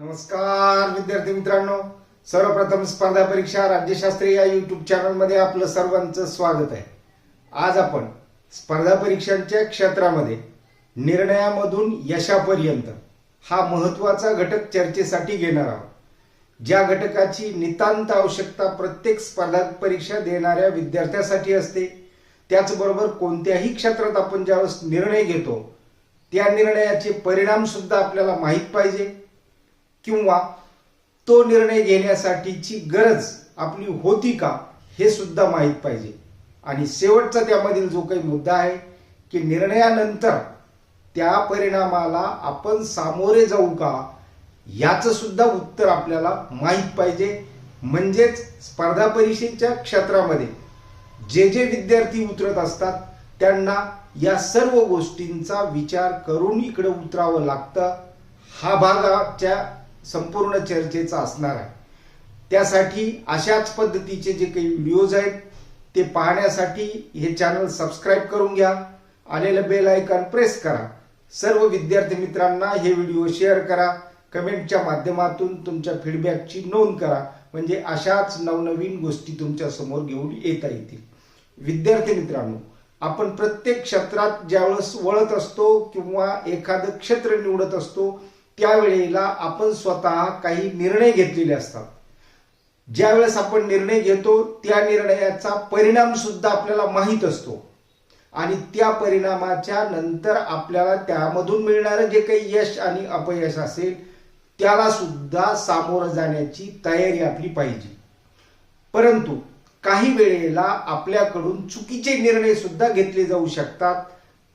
नमस्कार विद्यार्थी मित्रांनो. सर्वप्रथम स्पर्धा परीक्षा राज्यशास्त्री या युट्यूब चॅनलमध्ये आपलं सर्वांचं स्वागत आहे. आज आपण स्पर्धा परीक्षांच्या क्षेत्रामध्ये निर्णयामधून यशापर्यंत हा महत्त्वाचा घटक चर्चेसाठी घेणार आहोत. ज्या घटकाची नितांत आवश्यकता प्रत्येक स्पर्धा परीक्षा देणाऱ्या विद्यार्थ्यासाठी असते त्याचबरोबर कोणत्याही क्षेत्रात आपण ज्यावेळेस निर्णय घेतो त्या निर्णयाचे परिणाम सुद्धा आपल्याला माहीत पाहिजे. किंवा तो निर्णय घेण्यासाठीची गरज आपली होती का हे सुद्धा माहीत पाहिजे. आणि शेवटचा त्यामधील जो काही मुद्दा आहे की निर्णयानंतर त्या परिणामाला आपण सामोरे जाऊ का याचं सुद्धा उत्तर आपल्याला माहीत पाहिजे. म्हणजेच स्पर्धा परीक्षेच्या क्षेत्रामध्ये जे जे विद्यार्थी उतरत असतात त्यांना या सर्व गोष्टींचा विचार करून इकडे उतरावं लागतं. हा भागाच्या संपूर्ण चर्चेचा असणार आहे. त्यासाठी अशाच पद्धतीचे जे काही व्हिडिओज आहेत ते पाहण्यासाठी हे चॅनल सबस्क्राईब करून घ्या आलेलं बेल आयकॉन प्रेस करा. सर्व विद्यार्थी मित्रांना हे व्हिडिओ शेअर करा. कमेंटच्या माध्यमातून तुमच्या फीडबॅकची नोंद करा. म्हणजे अशाच नवनवीन गोष्टी तुमच्यासमोर घेऊन येता येतील. विद्यार्थी मित्रांनो आपण प्रत्येक क्षेत्रात ज्यावेळेस वळत असतो किंवा एखादं क्षेत्र निवडत असतो त्यावेळेला आपण स्वतः काही निर्णय घेतलेले असतात. ज्यावेळेस आपण निर्णय घेतो त्या निर्णयाचा परिणाम सुद्धा आपल्याला माहीत असतो. आणि त्या परिणामाच्या नंतर आपल्याला त्यामधून मिळणारं जे काही यश आणि अपयश असेल त्याला सुद्धा सामोरं जाण्याची तयारी आपली पाहिजे. परंतु काही वेळेला आपल्याकडून चुकीचे निर्णय सुद्धा घेतले जाऊ शकतात.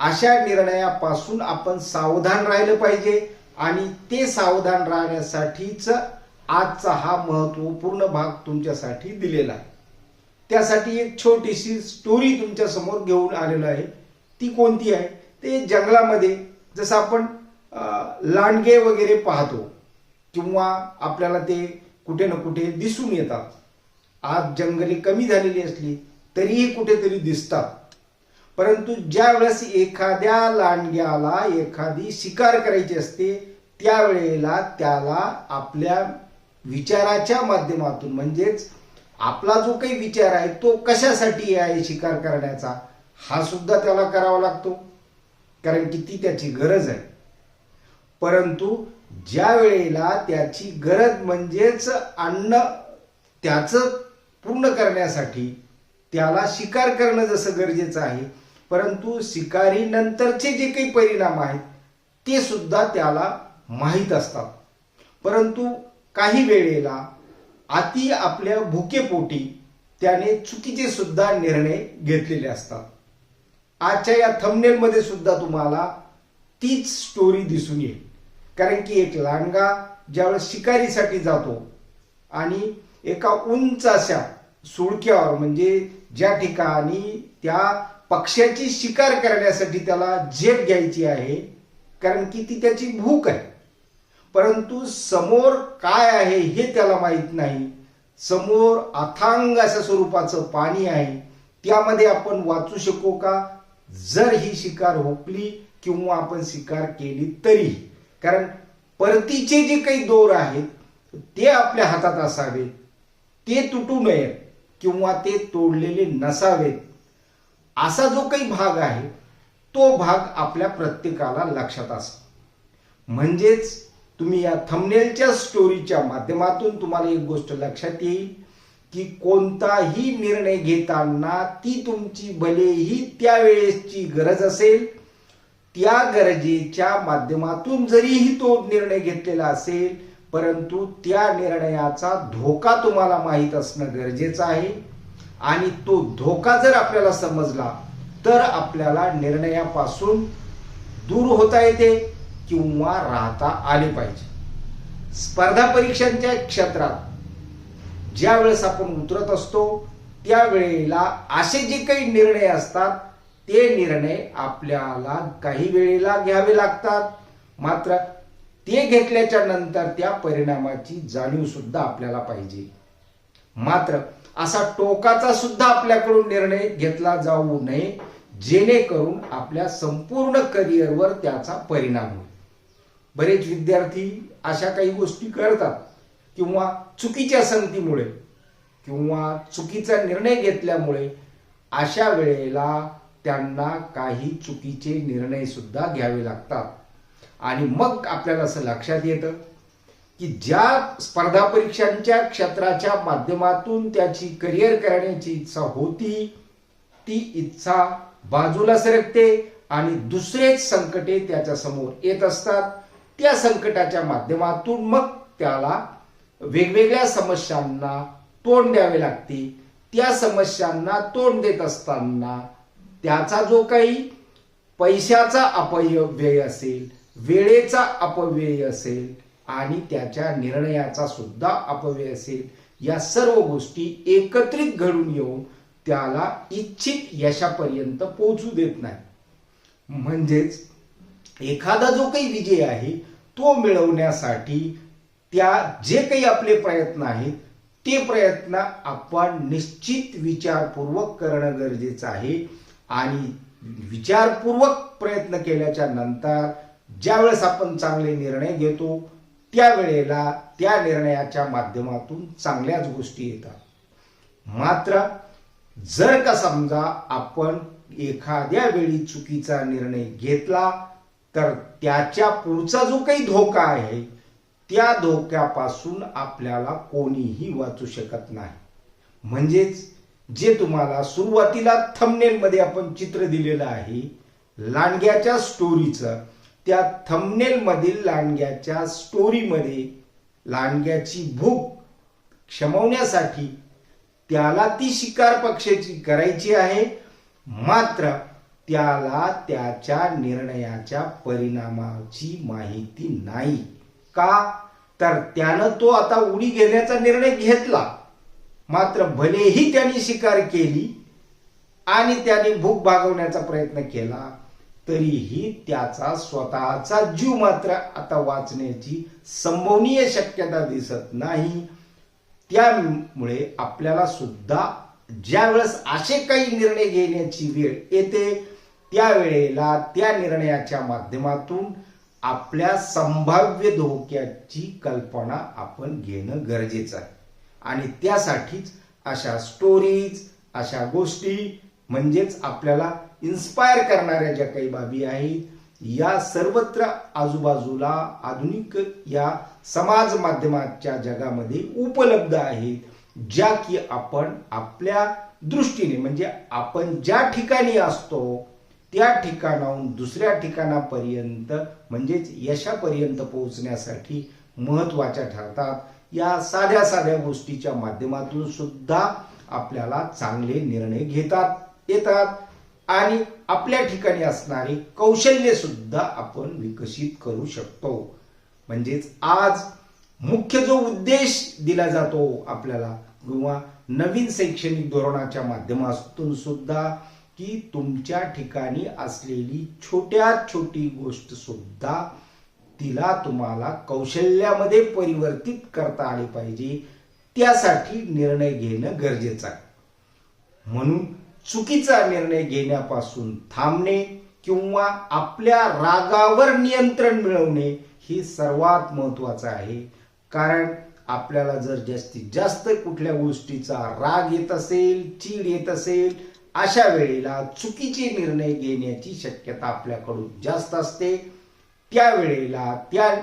अशा निर्णयापासून आपण सावधान राहिलं पाहिजे. आणि ते सावधान राहण्यासाठीच आजचा हा महत्त्वपूर्ण भाग तुमच्यासाठी दिलेला आहे. त्यासाठी एक छोटीशी स्टोरी तुमच्यासमोर घेऊन आलेलो आहे. ती कोणती आहे? ते जंगलामध्ये जसं आपण लांडगे वगैरे पाहतो किंवा आपल्याला ते कुठे ना कुठे दिसून येतात. आज जंगले कमी झालेली असली तरीही कुठेतरी दिसतात. परंतु ज्या वेळेस एखाद्या लांडग्याला एखादी शिकार करायची असते त्यावेळेला त्याला आपल्या विचाराच्या माध्यमातून म्हणजेच आपला जो काही विचार आहे तो कशासाठी आहे शिकार करण्याचा हा सुद्धा त्याला करावा लागतो. कारण की ती त्याची गरज आहे. परंतु ज्या वेळेला त्याची गरज म्हणजेच अन्न त्याचं पूर्ण करण्यासाठी त्याला शिकार करणं जसं गरजेचं आहे परंतु शिकारी नंतरचे जे काही परिणाम आहेत ते सुद्धा त्याला माहीत असतात. परंतु काही वेळेला अति आपल्या भुकेपोटी त्याने चुकीचे सुद्धा निर्णय घेतलेले असतात. आजच्या या थंबनेलमध्ये सुद्धा तुम्हाला तीच स्टोरी दिसून येईल. कारण की एक लांडगा ज्यावेळेस शिकारीसाठी जातो आणि एका उंच अशा सुळक्यावर म्हणजे ज्या ठिकाणी त्या पक्ष्याची शिकार करण्यासाठी त्याला झेप घ्यायची आहे कारण की ती त्याची भूक आहे. परंतु समोर काय आहे हे त्याला माहीत नाही. समोर अथांग अशा स्वरूपाचं पाणी आहे. त्यामध्ये आपण वाचू शकू का? जर ही शिकार हुकली किंवा आपण शिकार केली तरी. कारण परतीचे जे काही दोर आहेत ते आपल्या हातात असावेत. ते तुटू नयेत किंवा ते तोडलेले नसावेत. असा जो काही भाग आहे तो भाग आपल्या प्रत्येकाला लक्षात असा म्हणजेच तुम्ही या थंबनेलच्या स्टोरीच्या माध्यमातून तुम्हाला एक गोष्ट लक्षात येईल की कोणताही निर्णय घेताना ती तुमची भलेही त्यावेळेसची गरज असेल त्या गरजेच्या माध्यमातून जरीही तो निर्णय घेतलेला असेल परंतु त्या निर्णयाचा धोका तुम्हाला माहीत असणं गरजेचं आहे. आणि तो धोका जर आपल्याला समजला तर आपल्याला निर्णयापासून दूर होता येते. किंवा राहता आले पाहिजे. स्पर्धा परीक्षांच्या क्षेत्रात ज्या वेळेस आपण उतरत असतो त्यावेळेला असे जे काही निर्णय असतात ते निर्णय आपल्याला काही वेळेला घ्यावे लागतात. मात्र ते घेतल्याच्या नंतर त्या परिणामाची जाणीव सुद्धा आपल्याला पाहिजे. मात्र असा टोकाचा सुद्धा आपल्याकडून निर्णय घेतला जाऊ नये जेणेकरून आपल्या संपूर्ण करिअरवर त्याचा परिणाम होईल. बरेच विद्यार्थी अशा काही गोष्टी करतात किंवा चुकीच्या संगतीमुळे किंवा चुकीचा निर्णय घेतल्यामुळे अशा वेळेला त्यांना काही चुकीचे निर्णय सुद्धा घ्यावे लागतात. आणि मग आपल्याला असं लक्षात येतं की ज्या स्पर्धा परीक्षांच्या क्षेत्राच्या माध्यमातून त्याची करिअर करण्याची इच्छा होती ती इच्छा बाजूला सरकते आणि दुसरेच संकटे त्याच्यासमोर येत असतात. त्या संकटाच्या माध्यमातून मग त्याला वेगवेगळ्या समस्यांना तोंड द्यावे लागते. त्या समस्यांना तोंड देत असताना त्याचा जो काही पैशाचा अपव्यय असेल वेळेचा अपव्यय असेल आणि त्याच्या निर्णयाचा सुद्धा अपव्यय असेल या सर्व गोष्टी एकत्रित घडून येऊन त्याला इच्छित यशापर्यंत पोहोचू देत नाही म्हणजेच एखादा जो काही विजय आहे तो मिळवण्यासाठी त्या जे काही आपले प्रयत्न आहेत ते प्रयत्न आपण निश्चित विचारपूर्वक करणं गरजेचं आहे. आणि विचारपूर्वक प्रयत्न केल्याच्यानंतर ज्यावेळेस आपण चांगले निर्णय घेतो त्यावेळेला त्या निर्णयाच्या माध्यमातून चांगल्याच गोष्टी येतात. मात्र जर का समजा आपण एखाद्या वेळी चुकीचा निर्णय घेतला तर त्याच्या पुढचा जो काही धोका आहे त्या धोक्यापासून आपल्याला कोणीही वाचू शकत नाही. म्हणजेच जे तुम्हाला सुरुवातीला थमनेलमध्ये आपण चित्र दिलेलं आहे लांडग्याच्या स्टोरीचं त्या थमनेलमधील लांडग्याच्या स्टोरीमध्ये लांडग्याची भूक क्षमवण्यासाठी त्याला ती शिकार पक्षाची करायची आहे. मात्र त्याला त्याच्या निर्णयाच्या परिणामाची माहिती नाही. का? तर त्यानं तो आता उडी घेण्याचा निर्णय घेतला. मात्र भलेही त्यांनी शिकार केली आणि त्याने भूक भागवण्याचा प्रयत्न केला तरीही त्याचा स्वतःचा जीव मात्र आता वाचण्याची संभवनीय शक्यता दिसत नाही. त्यामुळे आपल्याला सुद्धा ज्यावेळेस असे काही निर्णय घेण्याची वेळ येते त्यावेळेला त्या निर्णयाच्या माध्यमातून आपल्या संभाव्य धोक्याची कल्पना आपण घेणं गरजेचं आहे. आणि त्यासाठीच अशा स्टोरीज अशा गोष्टी म्हणजेच आपल्याला इन्स्पायर करणाऱ्या ज्या काही बाबी आहेत या सर्वत्र आजूबाजूला आधुनिक या समाज माध्यमाच्या जगामध्ये उपलब्ध आहेत ज्या की आपण आपल्या दृष्टीने म्हणजे आपण ज्या ठिकाणी असतो त्या ठिकाणाहून दुसऱ्या ठिकाणापर्यंत म्हणजेच यशापर्यंत पोहोचण्यासाठी महत्त्वाच्या ठरतात. या साध्या साध्या गोष्टीच्या माध्यमातून सुद्धा आपल्याला चांगले निर्णय घेतात येतात. आणि आपल्या ठिकाणी असणारे कौशल्य सुद्धा आपण विकसित करू शकतो. म्हणजेच आज मुख्य जो उद्देश दिला जातो आपल्याला किंवा नवीन शैक्षणिक धोरणाच्या माध्यमातून सुद्धा की तुमच्या ठिकाणी असलेली छोट्यात छोटी गोष्ट सुद्धा तिला तुम्हाला कौशल्यामध्ये परिवर्तित करता आले पाहिजे. त्यासाठी निर्णय घेणं गरजेचं आहे. म्हणून चुकीचा निर्णय घेण्यापासून थांबणे किंवा आपल्या रागावर नियंत्रण मिळवणे हे सर्वात महत्वाचं आहे. कारण आपल्याला जर जास्तीत जास्त कुठल्या गोष्टीचा राग येत असेल चीड येत असेल अशा वेळेला चुकीचे निर्णय घेण्याची शक्यता आपल्याकडून जास्त असते. त्यावेळेला त्या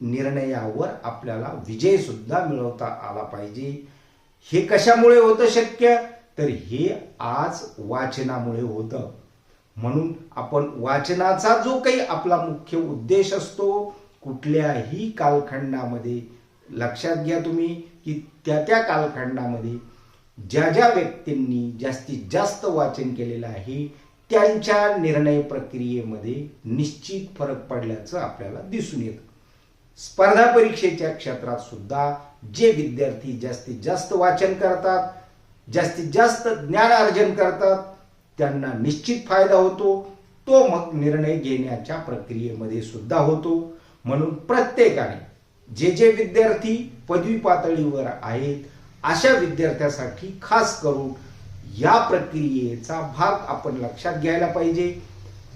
निर्णयावर आपल्याला विजय सुद्धा मिळवता आला पाहिजे. हे कशामुळे होतं शक्य? तर हे आज वाचनामुळे होतं. म्हणून आपण वाचनाचा जो काही आपला मुख्य उद्देश असतो कुठल्याही कालखंडामध्ये लक्षात घ्या तुम्ही की त्या त्या कालखंडामध्ये ज्या ज्या व्यक्तींनी जास्तीत जास्त वाचन केलेलं आहे त्यांच्या निर्णय प्रक्रियेमध्ये निश्चित फरक पडल्याचं आपल्याला दिसून येतं. स्पर्धा परीक्षेच्या क्षेत्रात सुद्धा जे विद्यार्थी जास्तीत जास्त वाचन करतात जास्तीत जास्त ज्ञान अर्जन करतात त्यांना निश्चित फायदा होतो. तो मग निर्णय घेण्याच्या प्रक्रियेमध्ये सुद्धा होतो. म्हणून प्रत्येकाने जे जे विद्यार्थी पदवी पातळीवर आहेत अशा विद्यार्थ्यासाठी खास करून या प्रक्रियेचा भाग आपण लक्षात घ्यायला पाहिजे.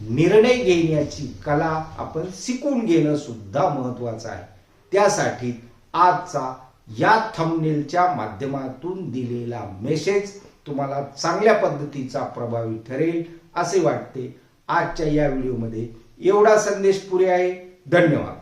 निर्णय घेण्याची कला आपण शिकून घेणं सुद्धा महत्वाचं आहे. त्यासाठी आजचा या थंबनेलच्या माध्यमातून दिलेला मेसेज तुम्हाला चांगल्या पद्धतीचा प्रभावी ठरेल असे वाटते. आजच्या या व्हिडिओमध्ये एवढा संदेश पुरे आहे. धन्यवाद.